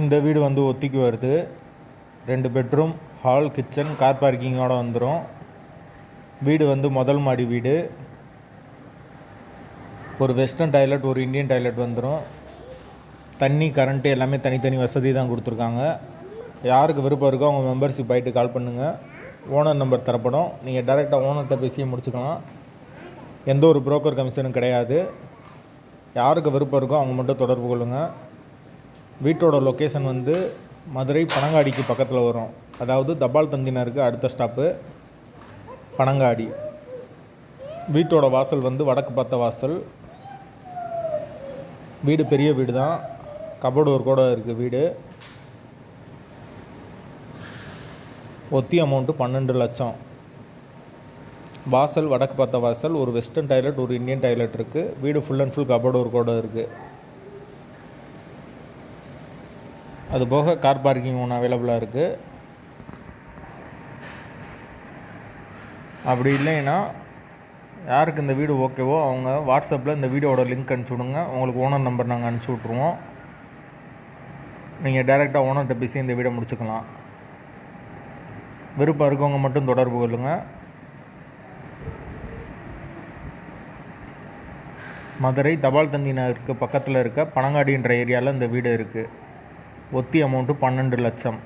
இந்த வீடு வந்து ஒத்திக்கு வருது. ரெண்டு பெட்ரூம் ஹால் கிச்சன் கார் பார்க்கிங்கோட வந்துடும் வீடு வந்து முதல் மாடி வீடு. ஒரு வெஸ்டர்ன் டாய்லெட் ஒரு இந்தியன் டாய்லெட் வந்துடும் தண்ணி கரண்ட்டு எல்லாமே தனித்தனி வசதி தான் கொடுத்துருக்காங்க. யாருக்கு விருப்பம் இருக்கோ அவங்க மெம்பர்ஷிப் ஆகிட்டு கால் பண்ணுங்கள் ஓனர் நம்பர் தரப்படும். நீங்கள் டேரெக்டாக ஓனர்கிட்ட பேசியே முடிச்சுக்கலாம். எந்த ஒரு புரோக்கர் கமிஷனும் கிடையாது. யாருக்கு விருப்பம் இருக்கோ அவங்க மட்டும் தொடர்பு கொள்ளுங்கள் வீட்டோட லொக்கேஷன் வந்து மதுரை பனங்காடிக்கு பக்கத்தில் வரும். அதாவது தபால் தந்தினருக்கு அடுத்த ஸ்டாப்பு பனங்காடி. வீட்டோட வாசல் வந்து வடக்கு பார்த்த வாசல். வீடு பெரிய வீடு தான் கபோர்டு ஒரு கூட இருக்குது வீடு. ஒத்தி அமௌண்ட்டு பன்னெண்டு லட்சம். வாசல் வடக்கு பார்த்த வாசல் ஒரு வெஸ்டர்ன் டாய்லெட் ஒரு இந்தியன் டாய்லெட் இருக்குது வீடு ஃபுல் அண்ட் ஃபுல் கபோர்டு ஒரு கூட இருக்குது அது போக கார் பார்க்கிங் ஒன்று அவைலபிளாக இருக்குது அப்படி இல்லைன்னா யாருக்கு இந்த வீடு ஓகேவோ அவங்க வாட்ஸ்அப்பில் இந்த வீடியோட லிங்க் அனுப்பிச்சி விடுங்க. உங்களுக்கு ஓனர் நம்பர் நாங்கள் அனுப்பிச்சி விட்ருவோம் நீங்கள் டேரெக்டாக ஓனர்கிட்ட பேசி இந்த வீடை முடிச்சுக்கலாம். விருப்பம் இருக்கவங்க மட்டும் தொடர்பு கொள்ளுங்கள் மதுரை தபால் தந்தி நகருக்கு பக்கத்தில் இருக்க பனங்காடின்ற ஏரியாவில் இந்த வீடு இருக்குது ஒத்தி அமௌண்ட்டு பன்னெண்டு லட்சம்.